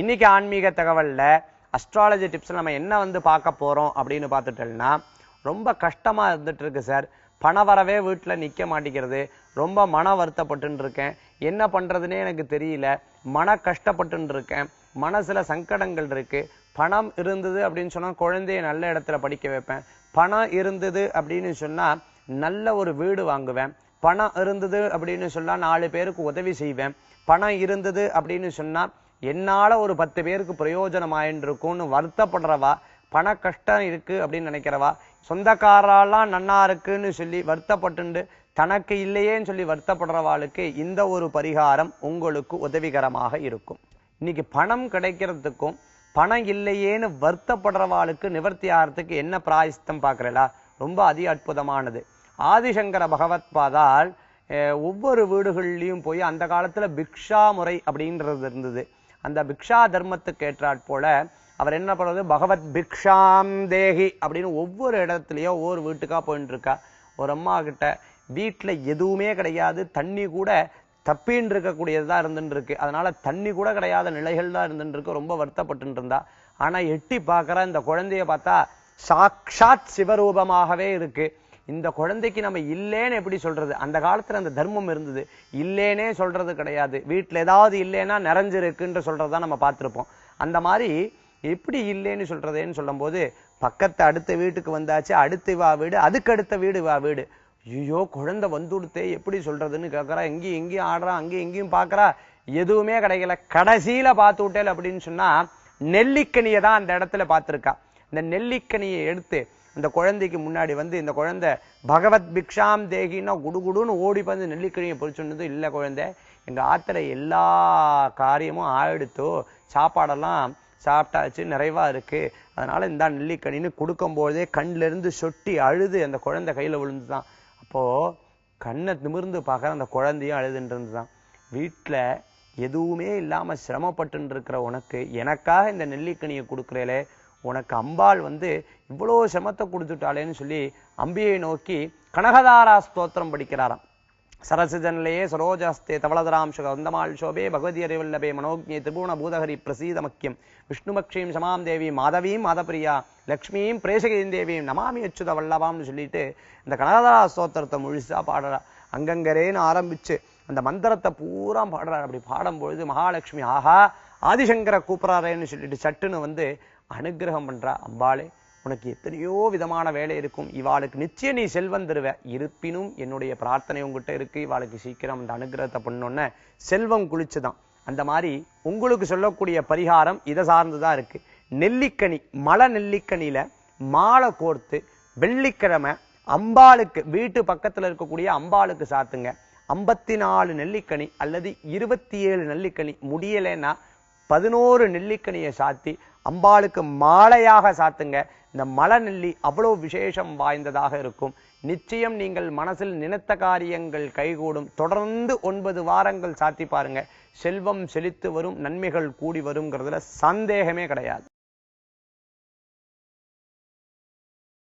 இன்னைக்கு ஆன்மீக தகவலில் அஸ்ட்ராலஜி டிப்ஸில் நம்ம என்ன வந்து பார்க்க போகிறோம் அப்படின்னு பார்த்துட்டோம்னா ரொம்ப கஷ்டமாக இருந்துகிட்ருக்கு சார் பண வரவே வீட்டில் நிற்க மாட்டேங்கிறது. ரொம்ப மன வருத்தப்பட்டுன்னு இருக்கேன். என்ன பண்ணுறதுனே எனக்கு தெரியல. மன கஷ்டப்பட்டுன்னு இருக்கேன். மனசில் சங்கடங்கள் இருக்குது பணம் இருந்தது அப்படின்னு சொன்னால் குழந்தைய நல்ல இடத்துல படிக்க வைப்பேன். பணம் இருந்தது அப்படின்னு சொன்னால் நல்ல ஒரு வீடு வாங்குவேன். பணம் இருந்தது அப்படின்னு சொன்னால் நாலு பேருக்கு உதவி செய்வேன். பணம் இருந்தது அப்படின்னு சொன்னால் என்னால் ஒரு பத்து பேருக்கு பிரயோஜனம் ஆயின்ருக்கும்னு வருத்தப்படுறவா பண கஷ்டம் இருக்கு அப்படின்னு நினைக்கிறவா சொந்தக்காரெல்லாம் நன்னா இருக்குன்னு சொல்லி வருத்தப்பட்டுண்டு தனக்கு இல்லையேன்னு சொல்லி வருத்தப்படுறவாளுக்கு இந்த ஒரு பரிகாரம் உங்களுக்கு உதவிகரமாக இருக்கும். இன்னைக்கு பணம் கிடைக்கிறதுக்கும் பணம் இல்லையேன்னு வருத்தப்படுறவாளுக்கு நிவர்த்தி ஆகிறதுக்கு என்ன பிராயஸ்தம் பார்க்கறலா ரொம்ப அதி அற்புதமானது. ஆதிசங்கர பகவத் பாதால் ஒவ்வொரு வீடுகள்லையும் போய் அந்த காலத்தில் பிக்ஷா முறை அப்படின்றது இருந்தது. அந்த பிக்ஷா தர்மத்துக்கு ஏற்றாற் போல அவர் என்ன பண்ணுறது? பகவத் பிக்ஷாம் தேகி அப்படின்னு ஒவ்வொரு இடத்துலையும் ஒவ்வொரு வீட்டுக்கா போயின்னு இருக்கா ஒரு அம்மா கிட்ட வீட்டில் எதுவுமே கிடையாது தண்ணி கூட தப்பின்னு இருக்கக்கூடியதுதான் இருந்துட்டு இருக்கு அதனால தண்ணி கூட கிடையாத நிலைகள் தான் இருந்துட்டு இருக்கு ரொம்ப வருத்தப்பட்டு இருந்தா ஆனால் எட்டி பார்க்குற இந்த குழந்தைய பார்த்தா சாக்ஷாத் சிவரூபமாகவே இருக்குது இந்த குழந்தைக்கு நம்ம இல்லைன்னு எப்படி சொல்றது? அந்த காலத்துல அந்த தர்மம் இருந்தது. இல்லைன்னே சொல்றது கிடையாது. வீட்டில் ஏதாவது இல்லைன்னா நிறைஞ்சிருக்குன்ற சொல்றதா நம்ம பார்த்துருப்போம். அந்த மாதிரி எப்படி இல்லைன்னு சொல்றதேன்னு சொல்லும்போது பக்கத்து அடுத்த வீட்டுக்கு வந்தாச்சு அடுத்து வா வீடு அதுக்கு அடுத்த வீடு வா வீடு. ஐயோ குழந்தை வந்துடுத்தே எப்படி சொல்றதுன்னு கேட்குறா எங்கேயும் எங்கேயும் ஆடுறா அங்கேயும் எங்கேயும் பார்க்குறா எதுவுமே கிடைக்கல. கடைசியில பார்த்து விட்டேல் அப்படின்னு சொன்னா நெல்லிக்கனியை தான் அந்த இடத்துல பார்த்துருக்கா. இந்த நெல்லிக்கனியை எடுத்து இந்த குழந்தைக்கு முன்னாடி வந்து இந்த குழந்தை பகவத் பிக்ஷாம் தேகின்னா குடுகுடுன்னு ஓடி வந்து நெல்லிக்கனியை பொறிச்சுன்னதும் இல்லை குழந்தை எங்கள் ஆத்துல எல்லா காரியமும் ஆயிடுத்தோ சாப்பாடெல்லாம் சாப்பிட்டாச்சு நிறைவாக இருக்கு. அதனால் இந்த நெல்லிக்கனின்னு கொடுக்கும்போதே கண்ணுல இருந்து சொட்டி அழுது அந்த குழந்தை கையில விழுந்துதான். அப்போது கண்ணை நிமிர்ந்து பார்க்குற அந்த குழந்தையும் அழுதுன்றது தான் வீட்டில் எதுவுமே இல்லாமல் சிரமப்பட்டுருக்கிற உனக்கு எனக்காக இந்த நெல்லிக்கனியை கொடுக்குறேலே உனக்கு அம்பாள் வந்து இவ்வளோ சிரமத்தை கொடுத்துட்டாளேன்னு சொல்லி அம்பியை நோக்கி கனகதாரா ஸ்தோத்திரம் படிக்கிறாராம். சரசிஜன்லயே சரோஜஸ்தே தவளதராம் சுகந்தமாள் சோபே பகவதி அறிவல்லபே மனோஜ்ஞே திரிபுவன பூதஹரி பிரசீத மக்கியம். விஷ்ணுபக்ஷீம் சமாம் தேவியும் மாதவியும் மாதப்பிரியா லக்ஷ்மியும் பிரேசகீம் தேவியும் நமாமி அச்சுத வல்லபாம்னு சொல்லிட்டு இந்த கனகதாரா ஸ்தோத்திரத்தை முழுசா பாடுறா. அங்கங்கரேன்னு ஆரம்பிச்சு அந்த மந்திரத்தை பூரா பாடுறார் அப்படி பாடும்பொழுது மகாலட்சுமி ஆஹா ஆதிசங்கர கூப்பிட்றாரேன்னு சொல்லிட்டு சட்டுன்னு வந்து அனுகிரகம் பண்ணுறா அம்பாளே உனக்கு எத்தனையோ விதமான வேலை இருக்கும். இவாளுக்கு நிச்சயம் நீ செல்வம் தருவ. இருப்பினும் என்னுடைய பிரார்த்தனை உங்ககிட்ட இருக்கு. இவாளுக்கு சீக்கிரம் அந்த அனுகிரகத்தை பண்ணோன்னே செல்வம் குளிச்சுதான். அந்த மாதிரி உங்களுக்கு சொல்லக்கூடிய பரிகாரம் இதை சார்ந்துதான் இருக்கு. நெல்லிக்கனி மலை நெல்லிக்கனியில மாலை கோர்த்து வெள்ளிக்கிழமை அம்பாளுக்கு வீட்டு பக்கத்துல இருக்கக்கூடிய அம்பாளுக்கு சாத்துங்க. ஐம்பத்தி நாலு நெல்லிக்கனி அல்லது இருபத்தி ஏழு நெல்லிக்கனி முடியலைன்னா பதினோரு நெல்லிக்கனியை சாத்தி அம்பாளுக்கு மாலையாக சாத்துங்க. இந்த மலை நெல்லி அவ்வளவு விசேஷம் வாய்ந்ததாக இருக்கும். நிச்சயம் நீங்கள் மனசில் நினைத்த காரியங்கள் கைகூடும். தொடர்ந்து ஒன்பது வாரங்கள் சாத்தி பாருங்க. செல்வம் செழித்து வரும் நன்மைகள் கூடி வருங்கிறதுல சந்தேகமே கிடையாது.